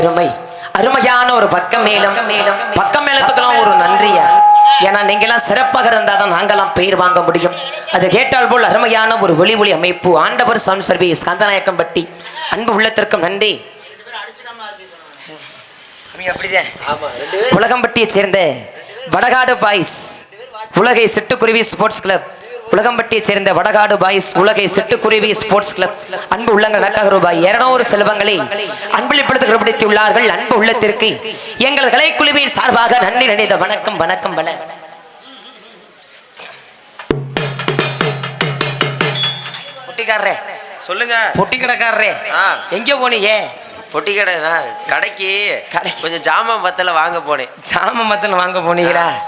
அருமை அருமையான ஒரு பக்கம் மேலம் பக்கம் மேலத்துக்கெல்லாம் ஒரு நன்றியா? ஏன்னா நீங்கெல்லாம் சிறப்பாக இருந்தால் தான் நாங்கெல்லாம் பெயர் வாங்க முடியும். அது கேட்டால் போல் அருமையான ஒரு ஒளி ஒளி அமைப்பு. ஆண்டவர் சவுண்ட் சர்வீஸ் கந்தநாயக்கம் பட்டி அன்பு உள்ளத்திற்கும் நன்றி. பேரும். உலகம்பட்டியை சேர்ந்த வடகாடு பாய்ஸ் உலகை சிட்டுக்குருவி ஸ்போர்ட்ஸ் கிளப். உலகம்பட்டியை சேர்ந்த வடகாடு பாய்ஸ் உலகை சிட்டுக்குருவி ஸ்போர்ட்ஸ் கிளப். அன்பு உள்ளங்கள் நக்காக ரூபாய் இருநூறு செல்வங்களை. அன்பளிப்படுத்த கண்டுபிடித்துள்ளார்கள் அன்பு உள்ளத்திற்கு. எங்கள் கலைக்குழுவின் சார்பாக நன்றி நினைத்த வணக்கம் வணக்கம் பல பொட்டிக்காரரே. சொல்லுங்க. பொட்டி கடைக்காரரே. எங்கே போனீங்க? பொட்டி கடை கடைக்கு கடை. கொஞ்சம் ஜாமான் பத்தல வாங்க போனேன். சாம மத்தல வாங்க போனீங்களா?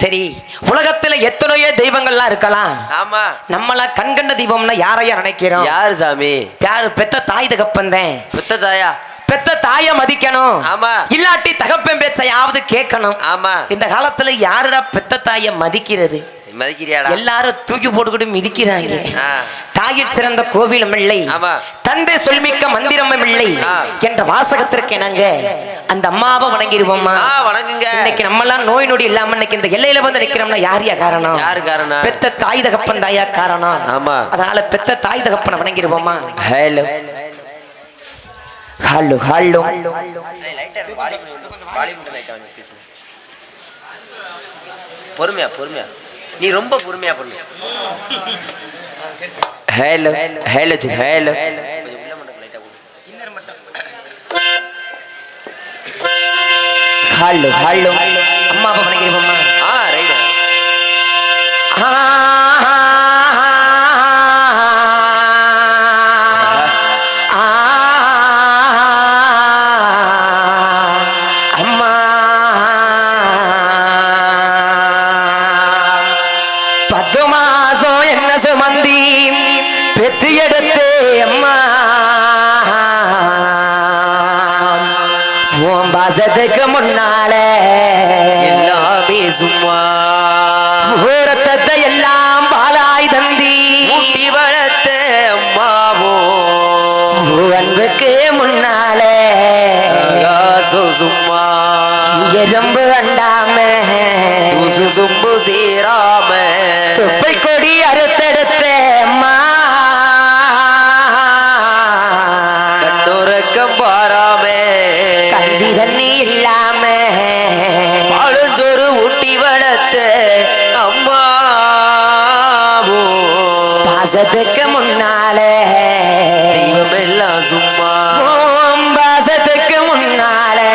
சரி உலகத்துல எத்தனையோ தெய்வங்கள்லாம் இருக்கலாம். ஆமா. நம்மள கண்கண்ட தெய்வம்னா யாரையா நினைக்கிறோம்? யாரு சாமி? யாரு? பெத்த தாய் தகப்பந்தேன் புத்த தாயா? பெத்த தாய மதிக்கணும். ஆமா. இல்லாட்டி தகப்பன் பேச்சையாவது கேட்கணும். ஆமா. இந்த காலத்துல யாருடா பெத்த தாய மதிக்கிறது? மதிக்கிறியாடா? எல்லாரும் தூக்கி போட்டுக்கிட்டு மிதிக்கிறாங்க. ஆ. தாயில் சிறந்த கோவிலும் இல்லை. தந்தை சொல்மிக்க மந்திரமும் இல்லை. என்ற வாசகத்திற்கு என்னங்க? அந்த அம்மாவை வணங்கிடுவோமா? ஆ வணங்குங்க. இன்னைக்கு நம்மலாம் நோய் நொடி இல்லாம இன்னைக்கு இந்த எல்லையில வந்து நிக்கிறோம்னா யார் யா காரணம்? யாரு காரணம்? பெத்த தாய் தகப்பன் தாயா காரணம். ஆமா. அதனால பெத்த தாய் தகப்பனை வணங்கிடுவோமா? ஹலோ. ஹாலு ஹாலு. பொறுமையா பொறுமையா. நீ ரொம்ப பொறுமையா பொறுமையா. ஹலோ ஹலோ ஜி ஹலோ ஹாலு ஹாலு அம்மாவை வணங்கிடுவோமா ஆ ரைட் அம்மா பத்து மாசம் என்ன சுமந்தி? பெத்து எடுத்து அம்மா. உன் பாசத்துக்கு முன்னாலே. எல்லாமே சும்மா. ஊரத்தத்தை எல்லாம் பாலாய் தந்தி. ஊட்டி வளர்த்த அம்மாவோ. அன்புக்கு முன்னாலே. சும்மா. எறும்பு அண்டாம சும்பு சேராம பாசத்துக்கு முன்னாலே. தெய்வம் எல்லாம் சும்மா. ஓம் பாசத்துக்கு முன்னாலே.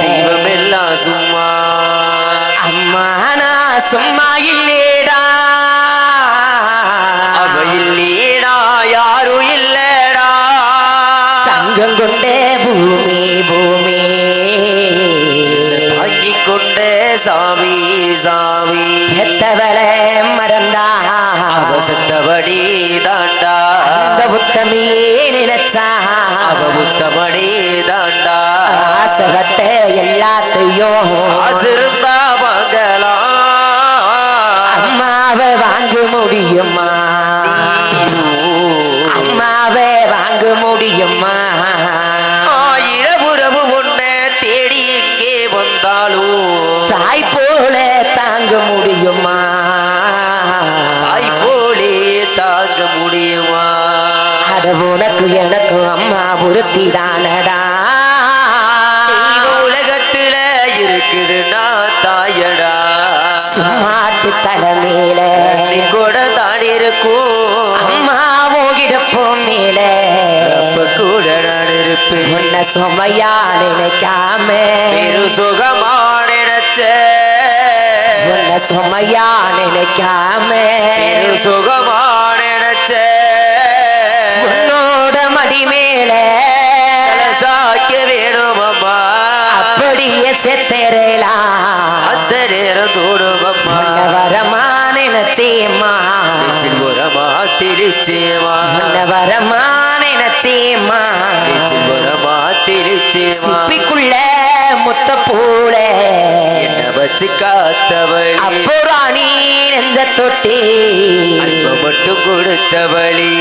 தெய்வம் எல்லாம் சும்மா. அம்மா நான் சும்மா இல்லேடா. அவ இல்லீடா யாரும் இல்லடா. தங்கம் கொண்டே அவ புத்தபடி தாண்டா. ஆசகட்ட எல்லாத்தையும் ஆசிருந்தா வாங்கலாம் அம்மாவை வாங்க முடியுமா? அம்மாவை வாங்க முடியுமா? ஆயிரபுரவு ஒன்ன தேடி எங்கே வந்தாலும் தாய் போல தாங்க முடியுமா? தாய் போலே தாங்க முடியுமா? அட உனக்கு எனக்கு அம்மா ஒருத்தி தானடா உலகத்துல இருக்குதுன்னா தாயடா. சும்மாட்டு தலைமையில கூட தான் இருக்கும் அம்மா ஓகிடப்போம் மேல கூட நான் இருப்பேன் உன்னை சுமையா நினைக்காம. சுகமா நினைச்ச உன்னை சுமையா நினைக்காம. சுகமா தோடும் அம்மா உன்னை வரமா நினைச்சேம்மா உரமா திரிச்சேமா. வரமா நினைச்சேம்மா உரமா திரிச்சேமா. சிப்பிக்குள்ள முத்த போல என்ன வச்சு காத்தவள். அப்போ ராணி நெஞ்ச தொட்டி. அன்ப மட்டும் கொடுத்தவளி.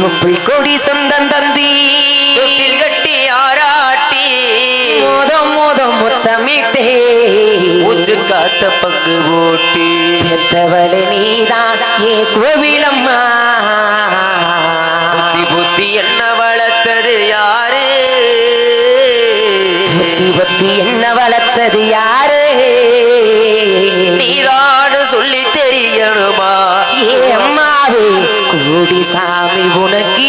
தொப்புள் கொடி சொந்தம் தந்தி. விட்டே மூச்சு காத்த பங்கு ஓட்டி. பெத்தவளே நீதான் ஏ கோவிலம்மா. புத்தி புத்தி என்ன வளர்த்தது யாரு? புத்தி புத்தி என்ன வளர்த்தது யாரு? நீதானு சொல்லி தெரியணுமா? ஏ அம்மாவே கூடி சாமி உனக்கு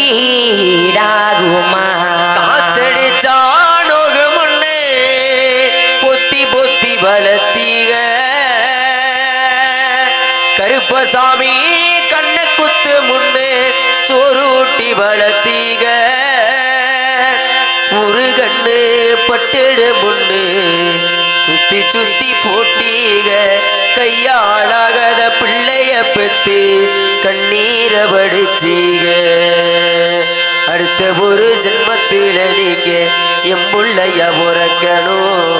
ஈடாகுமா? முருகண்ணு பட்டுடு முன்னு சுத்தி சுத்தி போட்டீக கையாளாகத பிள்ளைய பெத்து கண்ணீரை வடிச்சீக. அடுத்த ஒரு ஜென்மத்தில நீங்க எம் புள்ளைய உறக்கணும்.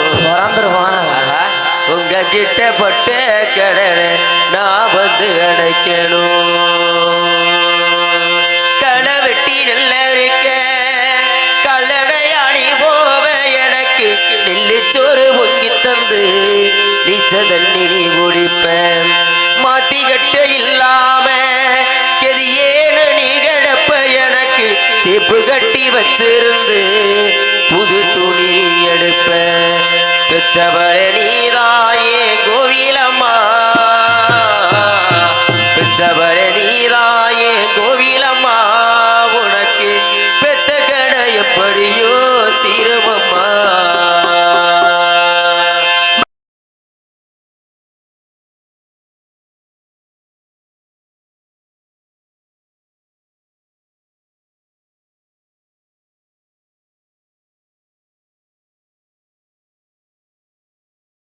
உங்க கிட்ட பட்ட கடனை நான் வந்து அடைக்கணும். நீச்ச தண்ணி நீ குடிப்பேன் மாத்தி கட்ட இல்லாம கெதியேன நீ எனக்கு சேப்பு கட்டி வச்சிருந்து புது துணி எடுப்ப பெத்தவள நீதாயே